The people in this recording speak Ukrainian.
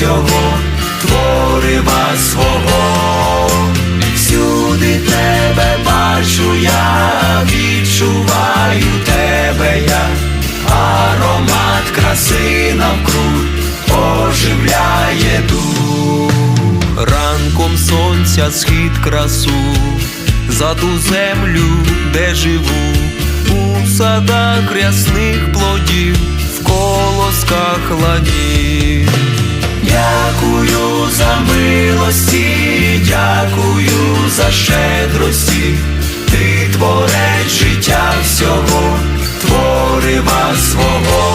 всього, творива свого, всюди тебе бачу я, відчуваю тебе я, аромат краси навкруг оживляє дух. Ранком сонця схід красу, за ту землю, де живу, у садах рясних плодів, в колосках ладів. за щедрості, ти творець життя всього, творива свого.